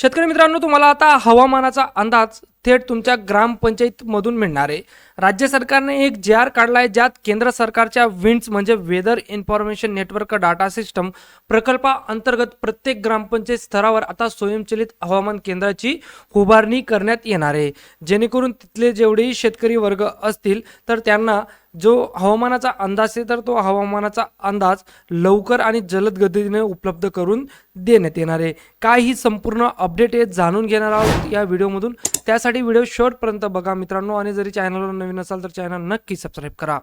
शेतकरी मित्रांनो तुम्हाला आता हवामानाचा अंदाज थेट तुमच्या ग्रामपंचायतमधून मिळणार आहे. राज्य सरकारने एक जे आर काढला आहे ज्यात केंद्र सरकारच्या विंड्स म्हणजे weather information network data system प्रकल्पाअंतर्गत प्रत्येक ग्रामपंचायत स्तरावर आता स्वयंचलित हवामान केंद्राची उभारणी करण्यात येणार आहे. जेणेकरून तिथले जेवढेही शेतकरी वर्ग असतील तर त्यांना जो हवामानाचा अंदाज आहे तर तो हवामानाचा अंदाज लवकर आणि जलद गतीने उपलब्ध करून देण्यात येणार आहे. काय ही संपूर्ण अपडेट आहे जाणून घेणार आहोत या व्हिडिओमधून. त्यासाठी व्हिडिओ शेवटपर्यंत बघा मित्रांनो. आणि जरी चॅनलवर नवीन असाल तर चॅनल नक्की सबस्क्राईब करा.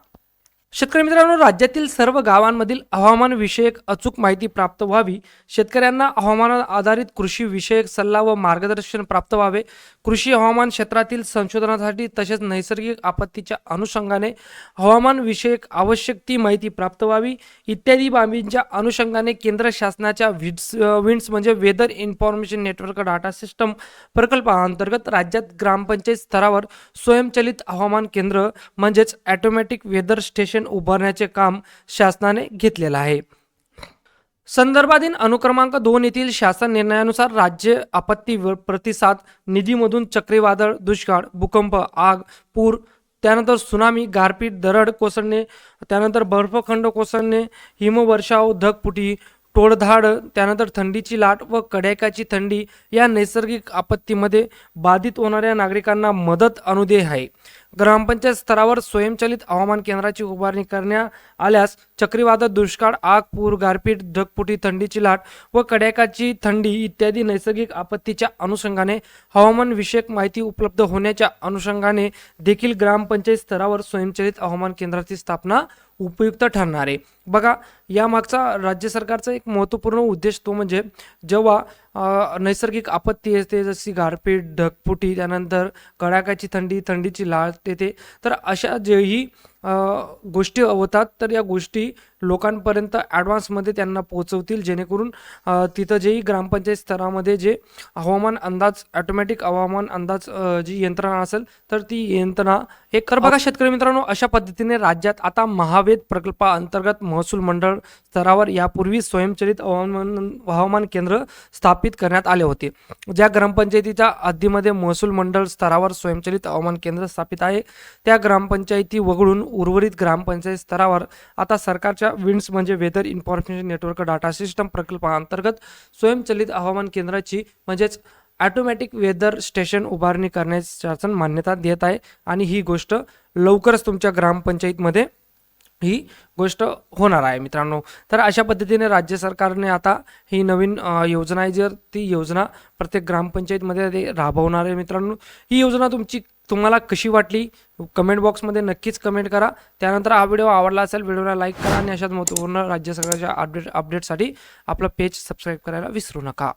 शेतकरी मित्रांनो राज्यातील सर्व गावांमधील हवामानविषयक अचूक माहिती प्राप्त व्हावी. शेतकऱ्यांना हवामान आधारित कृषी विषयक सल्ला व मार्गदर्शन प्राप्त व्हावे. कृषी हवामान क्षेत्रातील संशोधनासाठी तसेच नैसर्गिक आपत्तीच्या अनुषंगाने हवामानविषयक आवश्यक ती माहिती प्राप्त व्हावी. इत्यादी बाबींच्या अनुषंगाने केंद्र शासनाच्या विड्स विंड्स म्हणजे weather information network data system प्रकल्पाअंतर्गत राज्यात ग्रामपंचायत स्तरावर स्वयंचलित हवामान केंद्र म्हणजेच ॲटोमॅटिक वेदर स्टेशन उभारण्याचे काम शासनाने घेतलेलं आहे. संदर्भाधीन अनुक्रमांक दोन येथील शासन निर्णयानुसार राज्य आपत्ती प्रतिसाद निधीमधून चक्रीवादळ दुष्काळ भूकंप आग पूर त्यानंतर सुनामी गारपीट दरड कोसळणे त्यानंतर बर्फखंड कोसळणे हिमवर्षाव धगपुटी टोळधाड त्यानंतर थंडीची लाट व कडाक्याची थंडी या नैसर्गिक आपत्तीमध्ये बाधित होणाऱ्या नागरिकांना मदत अनुदेय आहे. ग्रामपंचायत स्तरावर स्वयंचलित हवामान केंद्राची उभारणी करण्यात आल्यास चक्रीवादळ दुष्काळ आग पूर गारपीट ढगफुटी थंडीची लाट व कड्याकाची थंडी इत्यादी नैसर्गिक आपत्तीच्या अनुषंगाने हवामान विषयक माहिती उपलब्ध होण्याच्या अनुषंगाने देखील ग्रामपंचायत स्तरावर स्वयंचलित हवामान केंद्राची स्थापना उपयुक्त ठरणार आहे. बघा यामागचा राज्य सरकारचा एक महत्त्वपूर्ण उद्देश तो म्हणजे जेव्हा नैसर्गिक आपत्ती येते जशी गारपीट ढगफुटी त्यानंतर कडाक्याची थंडी थंडीची लाट येते. तर अशा जेही गोष्टी होतात तर या गोष्टी लोकांपर्यंत ॲडव्हान्समध्ये त्यांना पोहोचवतील जेणेकरून तिथं जेही ग्रामपंचायत स्तरामध्ये जे हवामान अंदाज ॲटोमॅटिक हवामान अंदाज जी यंत्रणा असेल तर ती यंत्रणा एक तर बघा शेतकरी मित्रांनो अशा पद्धतीने राज्यात आता महावेद प्रकल्पाअंतर्गत महसूल मंडळ स्तरावर यापूर्वी स्वयंचलित हवामान हवामान केंद्र स्थापित करण्यात आले होते. ज्या ग्रामपंचायतीच्या हद्दीमध्ये महसूल मंडळ स्तरावर स्वयंचलित हवामान केंद्र स्थापित आहे त्या ग्रामपंचायती वगळून उर्वरित ग्रामपंचायत स्तरावर आता सरकारच्या विंड्स म्हणजे weather information network data system प्रकल्पाअंतर्गत स्वयंचलित हवामान केंद्राची म्हणजेच ॲटोमॅटिक वेदर स्टेशन उभारणी करण्यास शासन मान्यता देत आहे. आणि ही गोष्ट लवकरच तुमच्या ग्रामपंचायतमध्ये ही गोष्ट होणार आहे मित्रांनो. तर अशा पद्धतीने राज्य सरकारने आता ही नवीन योजना आहे जर ती योजना प्रत्येक ग्रामपंचायतमध्ये ते राबवणार आहे मित्रांनो. ही योजना तुमची तुम्हाला कशी वाटली? कमेंट बॉक्समध्ये नक्कीच कमेंट करा. त्यानंतर हा व्हिडिओ आवडला असेल व्हिडिओला लाईक करा आणि अशाच महत्त्वपूर्ण राज्य सरकारच्या अपडेट अपडेटसाठी आपलं पेज सबस्क्राईब करायला विसरू नका.